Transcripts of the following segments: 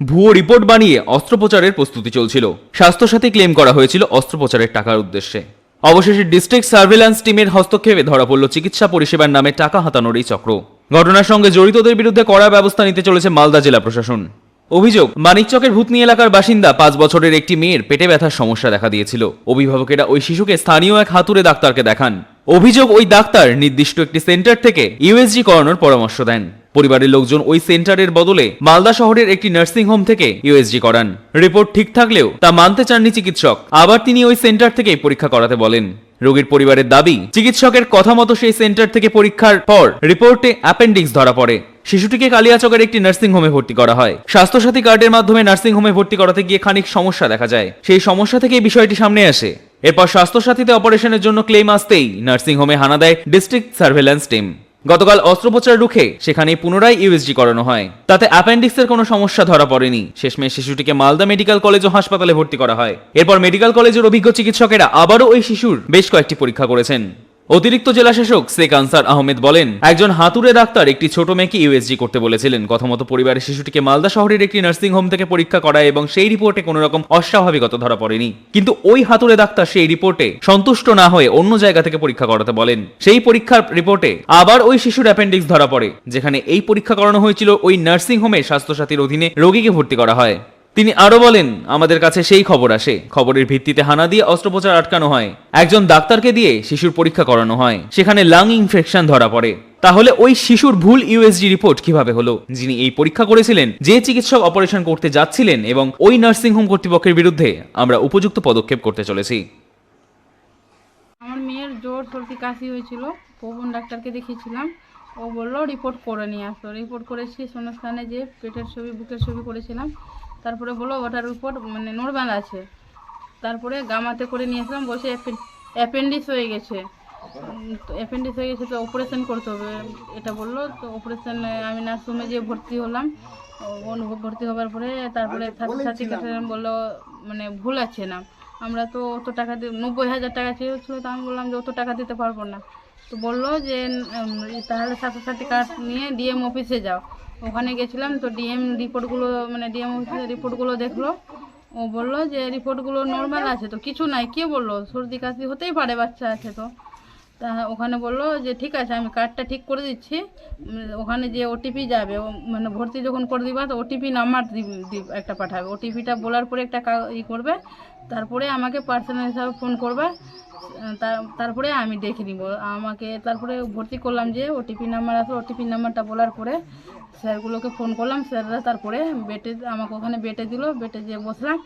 ভুয়ো রিপোর্ট বানিয়ে অস্ত্রোপচারের প্রস্তুতি চলছিল। স্বাস্থ্যসাথী ক্লেম করা হয়েছিল অস্ত্রোপচারের টাকার উদ্দেশ্যে। অবশেষে ডিস্ট্রিক্ট সার্ভেলান্স টিমের হস্তক্ষেপে ধরা পড়ল চিকিৎসা পরিষেবার নামে টাকা হাতানোর এই চক্র। ঘটনার সঙ্গে জড়িতদের বিরুদ্ধে কড়া ব্যবস্থা নিতে চলেছে মালদা জেলা প্রশাসন। অভিযোগ, মানিকচকের ভূতনি এলাকার বাসিন্দা পাঁচ বছরের একটি মেয়ের পেটে ব্যথার সমস্যা দেখা দিয়েছিল। অভিভাবকেরা ওই শিশুকে স্থানীয় এক হাতুড়ে ডাক্তারকে দেখান। অভিযোগ, ওই ডাক্তার নির্দিষ্ট একটি সেন্টার থেকে ইউএসজি করানোর পরামর্শ দেন। পরিবারের লোকজন ওই সেন্টারের বদলে মালদা শহরের একটি নার্সিং হোম থেকে ইউএসজি করান। রিপোর্ট ঠিক থাকলেও তা মানতে চাননি চিকিৎসক। আবার তিনি ওই সেন্টার থেকেই পরীক্ষা করাতে বলেন। রোগীর পরিবারের দাবি, চিকিৎসকের কথা মতো সেই সেন্টার থেকে পরীক্ষার পর রিপোর্টে অ্যাপেন্ডিক্স ধরা পড়ে। শিশুটিকে কালিয়াচকের একটি নার্সিং হোমে ভর্তি করা হয়। স্বাস্থ্যসাথী কার্ডের মাধ্যমে নার্সিং হোমে ভর্তি করাতে গিয়ে খানিক সমস্যা দেখা যায়। সেই সমস্যা থেকে বিষয়টি সামনে আসে। এরপর স্বাস্থ্যসাথীতে অপারেশনের জন্য ক্লেম আসতেই নার্সিং হোমে হানা দেয় ডিস্ট্রিক্ট সার্ভেলেন্স টিম। গতকাল অস্ত্রোপচার রুখে সেখানে পুনরায় ইউএসজি করানো হয়। তাতে অ্যাপেন্ডিক্সের কোনো সমস্যা ধরা পড়েনি। শেষমেশ শিশুটিকে মালদা মেডিকেল কলেজ ও হাসপাতালে ভর্তি করা হয়। এরপর মেডিকেল কলেজের অভিজ্ঞ চিকিৎসকেরা আবারও ওই শিশুর বেশ কয়েকটি পরীক্ষা করেছেন। অতিরিক্ত জেলা শাসক শেখ আনসার আহমেদ বলেন, একজন হাতুড়ে ডাক্তার একটি ছোট মেয়েকে ইউএসজি করতে বলেছিলেন। কথামতো পরিবারের শিশুটিকে মালদা শহরের একটি নার্সিং হোম থেকে পরীক্ষা করায় এবং সেই রিপোর্টে কোনো রকম অস্বাভাবিকতা ধরা পড়েনি। কিন্তু ওই হাতুড়ে ডাক্তার সেই রিপোর্টে সন্তুষ্ট না হয়ে অন্য জায়গা থেকে পরীক্ষা করাতে বলেন। সেই পরীক্ষার রিপোর্টে আবার ওই শিশুর অ্যাপেন্ডিক্স ধরা পড়ে, যেখানে এই পরীক্ষা করানো হয়েছিল ওই নার্সিং হোমে স্বাস্থ্যসাথীর অধীনে রোগীকে ভর্তি করা হয়। তিনি আরও বলেন, আমাদের কাছে সেই খবর আসে। খবরের ভিত্তিতে হানা দিয়ে অস্ত্রোপচার আটকানো হয়। একজন ডাক্তারকে দিয়ে শিশুর পরীক্ষা করানো হয়। সেখানে লাং ইনফেকশন ধরা পড়ে। তাহলে ওই শিশুর ভুল ইউএসজি রিপোর্ট কীভাবে হলো? যিনি এই পরীক্ষা করেছিলেন, যে চিকিৎসক অপারেশন করতে যাচ্ছিলেন এবং ওই নার্সিং হোম কর্তৃপক্ষের বিরুদ্ধে আমরা উপযুক্ত পদক্ষেপ করতে চলেছি। আমার মেয়ের জ্বর, সর্দি, কাশি হয়েছিল। পবন ডাক্তারকে দেখিয়েছিলাম। ও বলল, রিপোর্ট করে নিয়ে আসো। রিপোর্ট করেছি শূন্যস্থানে যে পেটের ছবি, বুকের ছবি করেছিলাম তারপরে বলল ওটার উপর মানে নর্মাল আছে। তারপরে গামাতে করে নিয়ে আসলাম বসে অ্যাপেন্ডিক্স হয়ে গেছে। অ্যাপেন্ডিক্স হয়ে গেছে তো অপারেশন করতে হবে। এটা বলল তো অপারেশন আমি নার্সিংহোমে যেয়ে ভর্তি হলাম। ও ভর্তি হবার পরে তারপরে ছাত্র ছাত্রী বলল মানে ভুল আছে না। আমরা তো অত টাকা দিয়ে নব্বই হাজার টাকা চেয়েছিল তো আমি বললাম যে অত টাকা দিতে পারব না। তো বলল যে তাহলে ছাত্রছাত্রী কার্ড নিয়ে ডিএম অফিসে যাও। ওখানে গেছিলাম, তো ডিএম রিপোর্টগুলো মানে ডিএম অফিসের রিপোর্টগুলো দেখল। ও বলল যে রিপোর্টগুলো নর্মাল আছে, তো কিছু নাই। কে বলল? সর্দি কাশি হতেই পারে, বাচ্চা আছে তো। তা ওখানে বলল যে, ঠিক আছে, আমি কার্ডটা ঠিক করে দিচ্ছি। ওখানে যে ওটিপি যাবে মানে ভর্তি যখন করে দিবা, তো ওটিপি নাম্বার একটা পাঠাবে। ওটিপিটা বলার পরে একটা ই করবে, তারপরে আমাকে পার্সোনাল হিসাবে ফোন করবে তারপরে আমি দেখে নিব। আমাকে তারপরে ভর্তি করলাম যে ওটিপি নাম্বার আছে ওটিপি নাম্বারটা বলার পরে স্যারগুলোকে ফোন করলাম। স্যাররা তারপরে বেটে, আমাকে ওখানে বেটে দিল, বেটে যে বসলাম।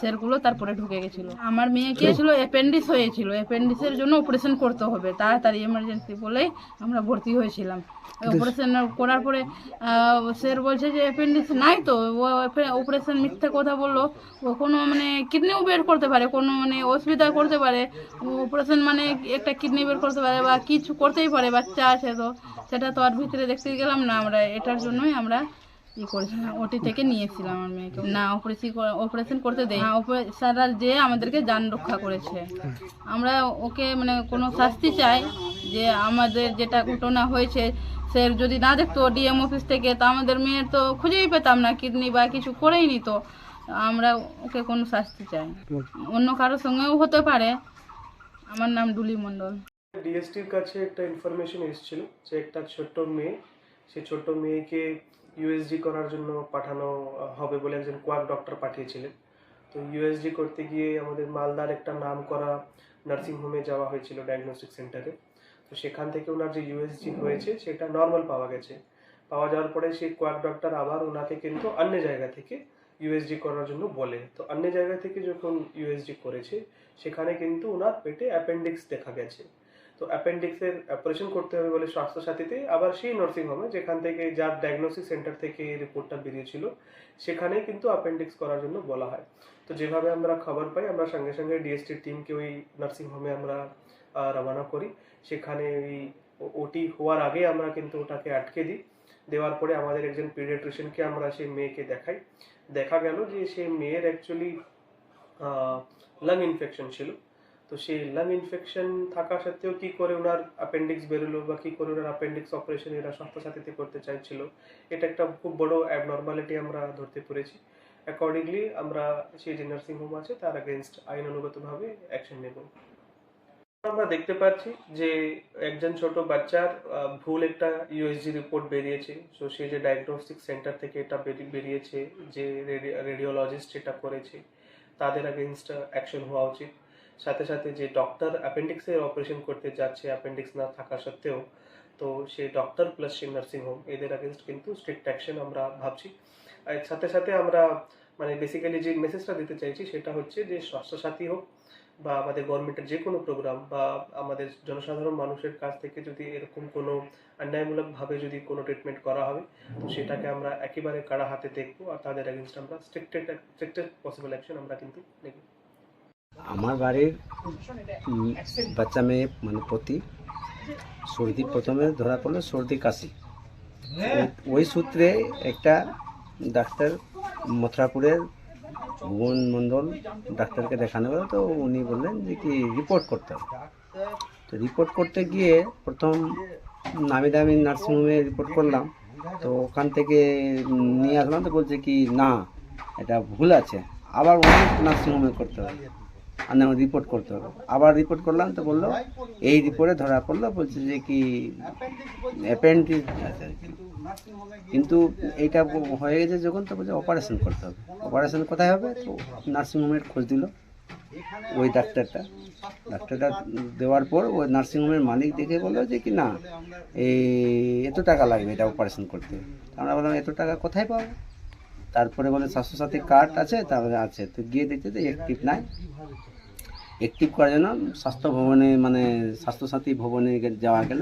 স্যারগুলো তারপরে ঢুকে গেছিল। আমার মেয়েকে ছিল অ্যাপেন্ডিক্স হয়েছিল। অ্যাপেন্ডিক্সের জন্য অপারেশন করতে হবে। তাড়াতাড়ি এমার্জেন্সি বলেই আমরা ভর্তি হয়েছিলাম। অপারেশন করার পরে স্যার বলছে যে অ্যাপেন্ডিক্স নাই তো। ও অপারেশন মিথ্যে কথা বলল। ও কোনো মানে কিডনিও বের করতে পারে কোনো মানে অসুবিধা করতে পারে। অপারেশন মানে একটা কিডনি বের করতে পারে বা কিছু করতেই পারে বাচ্চা আছে তো। সেটা তো আর ভিতরে দেখতে গেলাম না আমরা। এটার জন্যই আমরা ই করেছিলাম ওটি থেকে নিয়েছিলাম আমার মেয়েকে না অপারেশন অপারেশন করতে দেয় না অপারে- স্যাররা যে আমাদেরকে যান রক্ষা করেছে। আমরা ওকে মানে কোনো শাস্তি চাই যে আমাদের যেটা ঘটনা হয়েছে সে যদি না দেখতো ডিএম অফিস থেকে তো আমাদের মেয়ের তো খুঁজেই পেতাম না কিডনি বা কিছু করেই নিত। আমরা ওকে কোনো শাস্তি চাই। অন্য কারোর সঙ্গেও হতে পারে। আমার নাম ডুলি মণ্ডল। ডিএসটির কাছে একটা ইনফরমেশন এসেছিল যে একটা ছোট্ট মেয়ে সেই ছোট্ট মেয়েকে ইউএসজি করার জন্য পাঠানো হবে বলে একজন কোয়াক ডক্টর পাঠিয়েছিলেন। তো ইউএসজি করতে গিয়ে আমাদের মালদার একটা নাম করা নার্সিং হোমে যাওয়া হয়েছিল ডায়াগনস্টিক সেন্টারে তো সেখান থেকে ওনার যে ইউএসজি হয়েছে, সেটা নর্মাল পাওয়া গেছে। পাওয়া যাওয়ার পরে সেই কোয়াক ডক্টর আবার ওনাকে কিন্তু অন্য জায়গা থেকে ইউএসজি করার জন্য বলে। তো অন্য জায়গা থেকে যখন ইউএসজি করেছে, সেখানে কিন্তু ওনার পেটে অ্যাপেন্ডিক্স দেখা গেছে। তো অ্যাপেন্ডিক্সের অপারেশন করতে হবে বলে স্বাস্থ্যসাথীতে, আবার সেই নার্সিং হোমে যেখান থেকে যার ডায়াগনোসিস সেন্টার থেকে রিপোর্টটা বেরিয়েছিল, সেখানেই কিন্তু অ্যাপেন্ডিক্স করার জন্য বলা হয়। তো যেভাবে আমরা খবর পাই, আমরা সঙ্গে সঙ্গে ডিএসটির টিমকে ওই নার্সিং হোমে আমরা রওনা করি। সেখানে ওই ওটি হওয়ার আগে আমরা কিন্তু ওটাকে আটকে দিই। দেওয়ার পরে আমাদের একজন পিডিয়াট্রিশিয়ানকে আমরা সেই মেয়েকে দেখাই। দেখা গেল যে সেই মেয়ের অ্যাকচুয়ালি লাং ইনফেকশন ছিল। তো সেই লাং ইনফেকশন থাকা সত্ত্বেও কি করে ওনার অ্যাপেন্ডিক্স বেরোলো বা কি করে ওনার অ্যাপেন্ডিক্স অপারেশন এরা স্বাস্থ্যসাথীতে করতে চাইছিল? এটা একটা খুব বড় অ্যাবনর্মালিটি আমরা ধরতে পেরেছি। অ্যাকর্ডিংলি আমরা সেই যে নার্সিং হোম আছে, তার অ্যাগেনস্ট আইনানুগতভাবে অ্যাকশন নেব। আমরা দেখতে পাচ্ছি যে একজন ছোট বাচ্চার ভুল একটা ইউএসজি রিপোর্ট বেরিয়েছে। সো সে যে ডায়াগনস্টিক সেন্টার থেকে এটা বেরিয়েছে, যে রেডিওলজিস্ট এটা করেছে, তাদের অ্যাগেনস্ট অ্যাকশন হওয়া উচিত। সাথে সাথে যে ডক্টর অ্যাপেন্ডিক্সের অপারেশন করতে যাচ্ছে অ্যাপেন্ডিক্স না থাকা সত্ত্বেও, তো সেই ডক্টর প্লাস সেই নার্সিং হোম এদের অ্যাগেনস্ট কিন্তু স্ট্রিক্ট অ্যাকশন আমরা ভাবছি। আর সাথে সাথে আমরা মানে বেসিক্যালি যে মেসেজটা দিতে চাইছি সেটা হচ্ছে যে স্বাস্থ্যসাথী হোক বা আমাদের গভর্নমেন্টের যে কোনো প্রোগ্রাম বা আমাদের জনসাধারণ মানুষের কাছ থেকে যদি এরকম কোনো অন্যায়মূলকভাবে যদি কোনো ট্রিটমেন্ট করা হবে, তো সেটাকে আমরা একেবারে কাড়া হাতে দেখব আর তাদের অ্যাগেনস্ট আমরা স্ট্রিক্টেড স্ট্রিক্টেড পসিবল অ্যাকশন আমরা কিন্তু নেব। আমার বাড়ির বাচ্চা মেয়ে মানে প্রতি সর্দি প্রথমে ধরা পড়ল সর্দি কাশি। ওই- সূত্রে একটা ডাক্তার মথুরাপুরের ভুবন মণ্ডল ডাক্তারকে দেখানো হলো, তো উনি বললেন যে কি রিপোর্ট করতে হবে। তো রিপোর্ট করতে গিয়ে প্রথম নামি দামি নার্সিংহোমে রিপোর্ট করলাম, তো ওখান থেকে নিয়ে আসলাম, তো বলছে কি না, এটা ভুল আছে, আবার অনেক নার্সিংহোমে করতে হবে। আর রিপোর্ট করতে হবে। আবার রিপোর্ট করলাম তো বলল, এই রিপোর্টে ধরা পড়ল, বলছে যে কি অ্যাপেন্ডিক্স আছে। কিন্তু এইটা হয়ে গেছে যখন, তো বলছে অপারেশন করতে হবে। অপারেশন কোথায় হবে? তো নার্সিংহোমের খোঁজ দিল। ওই ডাক্তারটা ডাক্তারটা দেওয়ার পর ওই নার্সিংহোমের মালিক দেখে বলল যে কি না, এই এত টাকা লাগবে এটা অপারেশন করতে। আমরা বললাম, এত টাকা কোথায় পাবো? তারপরে বলে স্বাস্থ্যসাথী কার্ড আছে, তারপরে আছে। তো গিয়ে দেখতে তো অ্যাক্টিভ নাই। অ্যাক্টিভ করার জন্য স্বাস্থ্য ভবনে মানে স্বাস্থ্যসাথী ভবনে যাওয়া গেল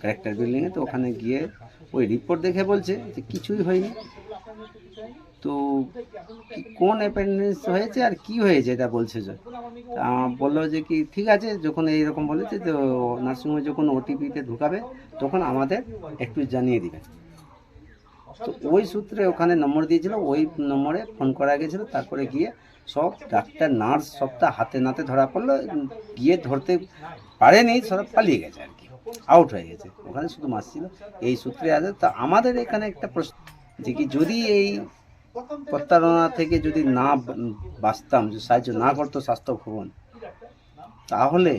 ক্যারেক্টার বিল্ডিংয়ে তো ওখানে গিয়ে ওই রিপোর্ট দেখে বলছে যে কিছুই হয়নি। তো কোন অ্যাপেন্ডেন্স হয়েছে আর কি হয়েছে এটা বলছে যে? বলল যে কি, ঠিক আছে, যখন এইরকম বলেছে তো নার্সিংহোমে যখন ওটিপিতে ঢুকাবে, তখন আমাদের একটু জানিয়ে দিবে। তো ওই সূত্রে ওখানে নম্বর দিয়েছিল, ওই নম্বরে ফোন করা গেছিল, তারপরে গিয়ে সব ডাক্তার, নার্স সবটা হাতে নাতে ধরা পড়ল, গিয়ে ধরতে পারেনি, সব পালিয়ে গেছে আর কি আউট হয়ে গেছে। ওখানে শুধু মাস ছিল। এই সূত্রে আছে, তা আমাদের এখানে একটা প্রশ্ন যে কি যদি এই প্রতারণা থেকে যদি না বাঁচতাম সাহায্য না করতো স্বাস্থ্য ভবন তাহলে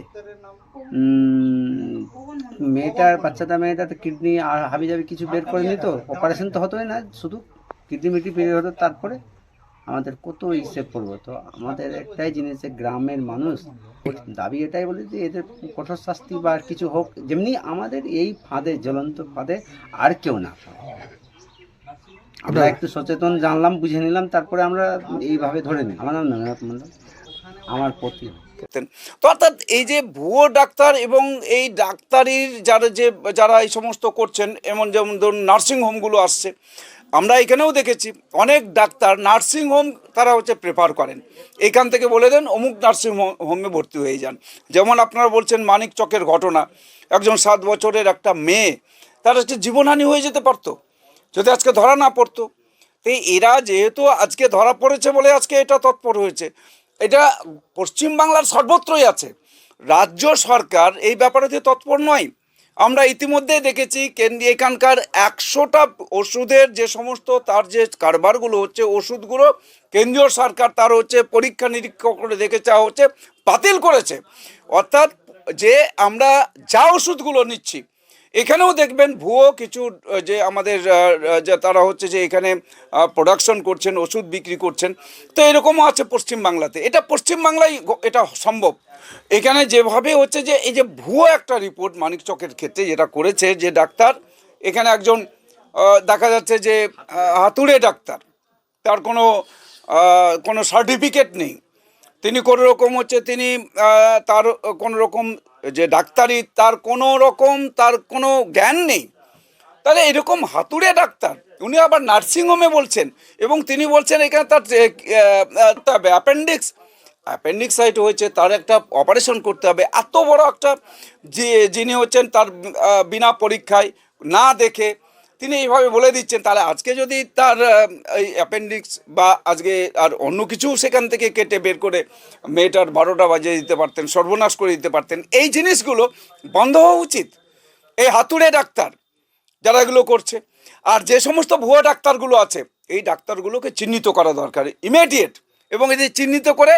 মেয়েটার বাচ্চাটা মেয়েটা তো কিডনি আর হাবি যাবি কিছু বের করে নিত অপারেশন তো হতোই না শুধু কিডনি মিটি বের হতো তারপরে আমাদের কত হিসেব করব? তো আমাদের একটাই জিনিস যে গ্রামের মানুষ দাবি এটাই বলে যে এদের কঠোর শাস্তি বা কিছু হোক যেমনি আমাদের এই ফাঁদে জ্বলন্ত ফাঁদে আর কেউ না। আমরা একটু সচেতন জানলাম বুঝে নিলাম তারপরে আমরা এইভাবে ধরে নিই। আমার নাম নয়নাথ মণ্ডল। আমার পতি করতেন। তো অর্থাৎ এই যে ভুয়ো ডাক্তার এবং এই ডাক্তারির যারা যে, যারা এই সমস্ত করছেন, এমন যেমন ধরুন নার্সিং হোমগুলো আসছে, আমরা এখানেও দেখেছি অনেক ডাক্তার নার্সিং হোম তারা হচ্ছে প্রেফার করেন। এখান থেকে বলে দেন, অমুক নার্সিং হোমে ভর্তি হয়ে যান। যেমন আপনারা বলছেন মানিক চকের ঘটনা, একজন সাত বছরের একটা মেয়ে, তার হচ্ছে জীবনহানি হয়ে যেতে পারতো, যদি আজকে ধরা না পড়তো। তো এরা যেহেতু আজকে ধরা পড়েছে বলে আজকে এটা তৎপর হয়েছে এটা পশ্চিমবাংলার সর্বত্রই আছে। রাজ্য সরকার এই ব্যাপারেতে তৎপর নয়, আমরা ইতিমধ্যে দেখেছি কেন্দ্রীয় এখানকার একশোটা ওষুধের যে সমস্ত তার যে কারবারগুলো হচ্ছে, ওষুধগুলো কেন্দ্রীয় সরকার তার হচ্ছে পরীক্ষা নিরীক্ষা করে দেখে চা হচ্ছে, বাতিল করেছে। অর্থাৎ যে আমরা যা ওষুধগুলো নিচ্ছি এখানেও দেখবেন ভুয়ো কিছু যে আমাদের যে তারা হচ্ছে যে এখানে প্রোডাকশন করছেন, ওষুধ বিক্রি করছেন। তো এরকমও আছে পশ্চিমবাংলাতে এটা পশ্চিমবাংলায় এটা সম্ভব। এখানে যেভাবে হচ্ছে যে, এই যে ভুয়ো একটা রিপোর্ট মানিক চকের ক্ষেত্রে যেটা করেছে, যে ডাক্তার, এখানে একজন দেখা যাচ্ছে যে হাতুড়ে ডাক্তার। তার কোনো কোনো সার্টিফিকেট নেই। তিনি কোনো রকম হচ্ছে তিনি তার কোনো রকম যে ডাক্তারি, তার কোনো রকম, তার কোনো জ্ঞান নেই। তাহলে এরকম হাতুড়ে ডাক্তার, উনি আবার নার্সিংহোমে বলছেন এবং তিনি বলছেন এখানে তার অ্যাপেন্ডিক্স অ্যাপেন্ডিক্স সাইট হয়েছে, তার একটা অপারেশন করতে হবে। এত বড় একটা যে, যিনি হচ্ছেন তার বিনা পরীক্ষায় না দেখে তিনি এইভাবে বলে দিচ্ছেন, তাহলে আজকে যদি তার এই অ্যাপেন্ডিক্স বা আজকে আর অন্য কিছু সেখান থেকে কেটে বের করে মেয়েটার বারোটা বাজিয়ে দিতে পারতেন, সর্বনাশ করে দিতে পারতেন, এই জিনিসগুলো বন্ধ হওয়া উচিত। এই হাতুড়ে ডাক্তার যারা এগুলো করছে, আর যে সমস্ত ভুয়া ডাক্তারগুলো আছে, এই ডাক্তারগুলোকে চিহ্নিত করা দরকার ইমিডিয়েট এবং এদের চিহ্নিত করে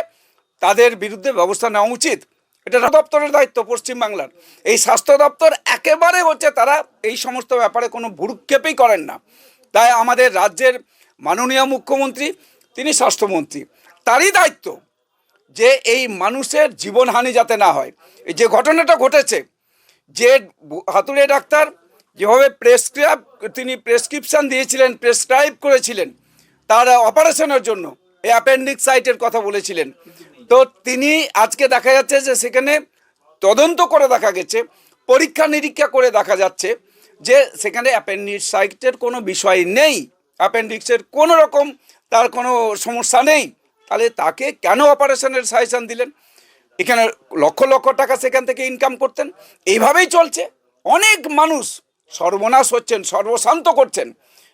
তাদের বিরুদ্ধে ব্যবস্থা নেওয়া উচিত। এটা দপ্তরের দায়িত্ব পশ্চিমবাংলার। এই স্বাস্থ্য দপ্তর একেবারে হচ্ছে তারা এই সমস্ত ব্যাপারে কোনো ভুরুক্ষেপই করেন না। তাই আমাদের রাজ্যের মাননীয় মুখ্যমন্ত্রী, তিনি স্বাস্থ্যমন্ত্রী। তারই দায়িত্ব যে এই মানুষের জীবনহানি যাতে না হয়। এই যে ঘটনাটা ঘটেছে, যে হাতুড়ে ডাক্তার যেভাবে প্রেসক্রাইব, তিনি প্রেসক্রিপশন দিয়েছিলেন, প্রেসক্রাইব করেছিলেন, তার অপারেশনের জন্য এই অ্যাপেন্ডিক্স সাইটের কথা বলেছিলেন। তো তিনি আজকে দেখা যাচ্ছে যে সেখানে তদন্ত করে দেখা গেছে, পরীক্ষা নিরীক্ষা করে দেখা যাচ্ছে যে সেখানে অ্যাপেন্ডিক্স সাইটের কোনো বিষয় নেই, অ্যাপেন্ডিক্সের কোনো রকম তার কোনো সমস্যা নেই। তাহলে তাকে কেন অপারেশনের সাজেশান দিলেন? এখানে লক্ষ লক্ষ টাকা সেখান থেকে ইনকাম করতেন। এইভাবেই চলছে। অনেক মানুষ সর্বনাশ হচ্ছেন, সর্বশান্ত করছেন।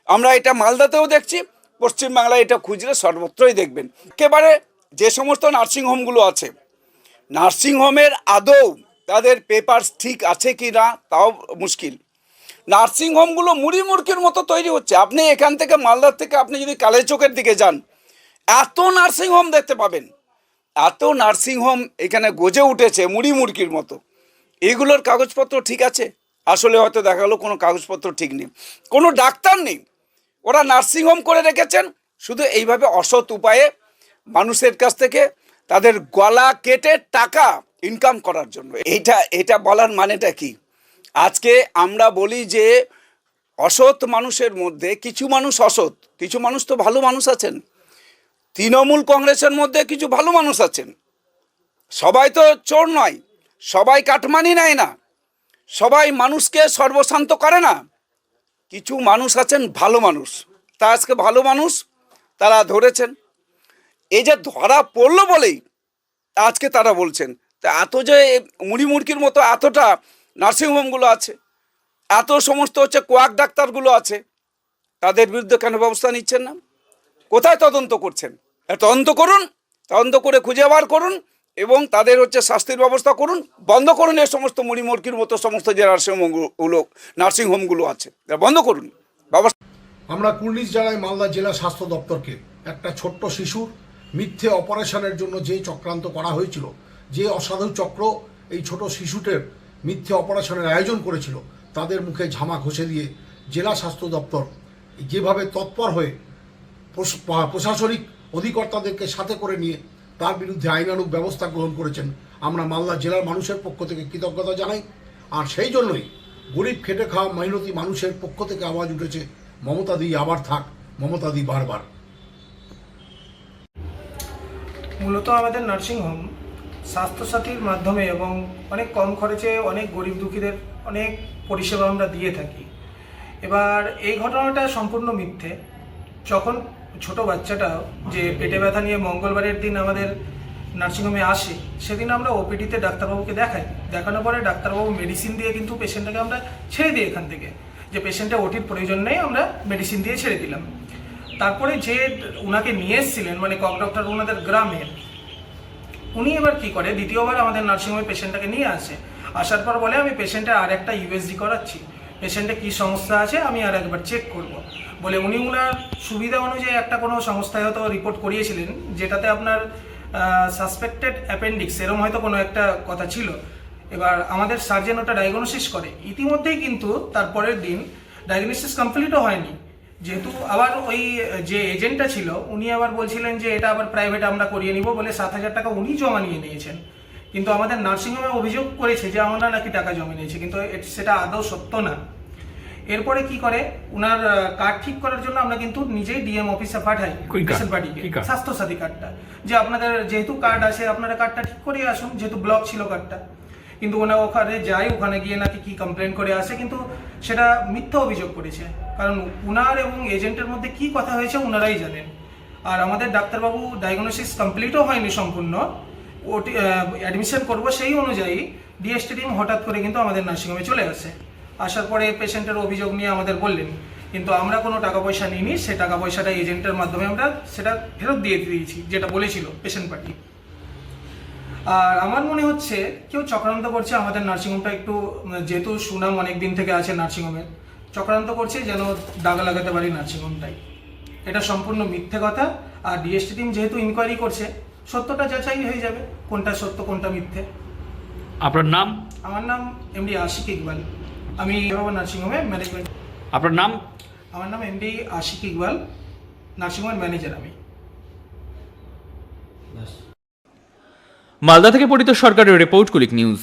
আমরা এটা মালদাতেও দেখছি, পশ্চিমবাংলায় এটা খুঁজলে সর্বত্রই দেখবেন। একেবারে যে সমস্ত নার্সিংহোমগুলো আছে নার্সিংহোমের আদৌ তাদের পেপারস ঠিক আছে কি না, তাও মুশকিল। নার্সিংহোমগুলো মুড়ি মুড়কির মতো তৈরি হচ্ছে। আপনি এখান থেকে মালদার থেকে আপনি যদি কালেচকের দিকে যান, এত নার্সিংহোম দেখতে পাবেন। এত নার্সিংহোম এখানে গজে উঠেছে মুড়ি মুড়কির মতো। এগুলোর কাগজপত্র ঠিক আছে? আসলে হয়তো দেখা গেলো কোনো কাগজপত্র ঠিক নেই। কোনো ডাক্তার নেই। ওরা নার্সিংহোম করে রেখেছেন। শুধু এইভাবে অসৎ উপায়ে মানুষের কাছ থেকে তাদের গলা কেটে টাকা ইনকাম করার জন্য। এইটা, এটা বলার মানেটা কি? আজকে আমরা বলি যে অসৎ মানুষের মধ্যে, কিছু মানুষ অসৎ, কিছু মানুষ তো ভালো মানুষ আছেন। তৃণমূল কংগ্রেসের মধ্যে কিছু ভালো মানুষ আছেন। সবাই তো চোর নয়, সবাই কাটমানি নেয় না, সবাই মানুষকে সর্বশান্ত করে না। কিছু মানুষ আছেন ভালো মানুষ। তা আজকে ভালো মানুষ তারা ধরেছেন। এই যে ধরা পড়ল বলেই আজকে তারা বলছেন। তা এত যে মুড়ি মুড়কির মতো এতটা নার্সিংহোমগুলো আছে, এত সমস্ত হচ্ছে কোয়াক ডাক্তারগুলো আছে, তাদের বিরুদ্ধে কেন ব্যবস্থা নিচ্ছেন না? কোথায় তদন্ত করছেন? তদন্ত করুন, তদন্ত করে খুঁজে বার করুন এবং তাদের হচ্ছে শাস্তির ব্যবস্থা করুন, বন্ধ করুন এই সমস্ত মুড়ি মুড়কির মতো সমস্ত যে নার্সিংহোমগুলো নার্সিংহোমগুলো আছে বন্ধ করুন। ব্যবস্থা আমরা কুর্নিশ জেলায় মালদা জেলা স্বাস্থ্য দপ্তরকে একটা ছোট্ট শিশুর মিথ্যে অপারেশনের জন্য যে চক্রান্ত করা হয়েছিল, যে অসাধু চক্র এই ছোট শিশুটের মিথ্যে অপারেশনের আয়োজন করেছিল, তাদের মুখে ঝামা ঘষে দিয়ে জেলা স্বাস্থ্য দপ্তর যেভাবে তৎপর হয়ে প্রশাসনিক অধিকর্তাদেরকে সাথে করে নিয়ে তার বিরুদ্ধে আইনানুগ ব্যবস্থা গ্রহণ করেছেন, আমরা মালদা জেলার মানুষের পক্ষ থেকে কৃতজ্ঞতা জানাই। আর সেই জন্যই গরিব খেটে খাওয়া মেহনতি মানুষের পক্ষ থেকে আওয়াজ উঠেছে, মমতা দি আবার থাক, মমতা দি বারবার। মূলত আমাদের নার্সিংহোম স্বাস্থ্যসাথীর মাধ্যমে এবং অনেক কম খরচে অনেক গরিব দুঃখীদের অনেক পরিষেবা আমরা দিয়ে থাকি। এবার এই ঘটনাটা সম্পূর্ণ মিথ্যে। যখন ছোট বাচ্চাটা যে পেটে ব্যথা নিয়ে মঙ্গলবারের দিন আমাদের নার্সিংহোমে আসে, সেদিন আমরা ওপিডিতে ডাক্তারবাবুকে দেখাই। দেখানোর পরে ডাক্তারবাবু মেডিসিন দিয়ে কিন্তু পেশেন্টটাকে আমরা ছেড়ে দিই এখান থেকে। যে পেশেন্টের ওটির প্রয়োজন নেই, আমরা মেডিসিন দিয়ে ছেড়ে দিলাম। তারপরে যে ওনাকে নিয়ে এসেছিলেন মানে কক ডক্টর ওনাদের গ্রামের উনি এবার কি করে? দ্বিতীয়বার আমাদের নার্সিংহোমে পেশেন্টটাকে নিয়ে আসে। আসার পর বলে, আমি পেশেন্টের আর একটা ইউএসজি করাচ্ছি। পেশেন্টে কী সমস্যা আছে আমি আর একবার চেক করব। বলে উনি ওনার সুবিধা অনুযায়ী একটা কোনো সংস্থায় হয়তো রিপোর্ট করিয়েছিলেন, যেটাতে আপনার সাসপেক্টেড অ্যাপেন্ডিক্স এরম হয়তো কোনো একটা কথা ছিল। এবার আমাদের সার্জেন ওটা ডায়াগনোসিস করে। ইতিমধ্যেই কিন্তু তারপরের দিন ডায়াগনোসিস কমপ্লিটও হয়নি। যেহেতু আবার ওই যে এজেন্টটা ছিল উনি আবার বলছিলেন যে এটা আবার প্রাইভেট আমরা করিয়ে নিব বলে সাত হাজার টাকা উনি জমা নিয়ে নিয়েছেন। কিন্তু আমাদের নার্সিংহোমে অভিযোগ করেছে যে আমরা নাকি টাকা জমা নিয়েছে কিন্তু সেটা আদৌ সত্য না। এরপরে কি করে? উনার কার্ড ঠিক করার জন্য আমরা কিন্তু নিজেই ডিএম অফিসে পাঠাই পেশেন্ট পার্টিকে স্বাস্থ্যসাথী কার্ডটা যে আপনাদের যেহেতু কার্ড আছে আপনারা কার্ডটা ঠিক করে আসুন যেহেতু ব্লক ছিল কার্ডটা কিন্তু ওনা ওখানে যাই ওখানে গিয়ে নাকি কি কমপ্লেন করে আসে, কিন্তু সেটা মিথ্যা অভিযোগ করেছে। কারণ উনার এবং এজেন্টের মধ্যে কি কথা হয়েছে ওনারাই জানেন। আর আমাদের ডাক্তারবাবু ডায়াগনোসিস কমপ্লিটও হয়নি সম্পূর্ণ। ওটি অ্যাডমিশন করব সেই অনুযায়ী ডিএসটি টিম হঠাৎ করে কিন্তু আমাদের নার্সিংহোমে চলে আসে। আসার পরে পেশেন্টের অভিযোগ নিয়ে আমাদের বললেন, কিন্তু আমরা কোনো টাকা পয়সা নিইনি, সে টাকা পয়সাটা এজেন্টের মাধ্যমে আমরা সেটা ফেরত দিয়ে দিয়েছি, যেটা বলেছিল পেশেন্ট পার্টি আর আমার মনে হচ্ছে কেউ চক্রান্ত করছে আমাদের নার্সিংহোমটা একটু যেহেতু সুনাম অনেক দিন থেকে আছে নার্সিংহোমের চক্রান্ত করছে যেন দাগা লাগাতে পারি নার্সিংহোমটাই। এটা সম্পূর্ণ মিথ্যে কথা আর ডিএসটি টিম যেহেতু ইনকোয়ারি করছে সত্যটা যাচাই হয়ে যাবে কোনটা সত্য কোনটা মিথ্যে। আপনার নাম? আমার নাম এমডি আশিক ইকবাল। আমি নার্সিংহোমে ম্যানেজমেন্ট আপনার নাম? আমার নাম এমডি আশিক ইকবাল নার্সিংহোমের ম্যানেজার আমি। মালদা থেকে পড়িত সরকারের রিপোর্ট কুলিক নিউজ।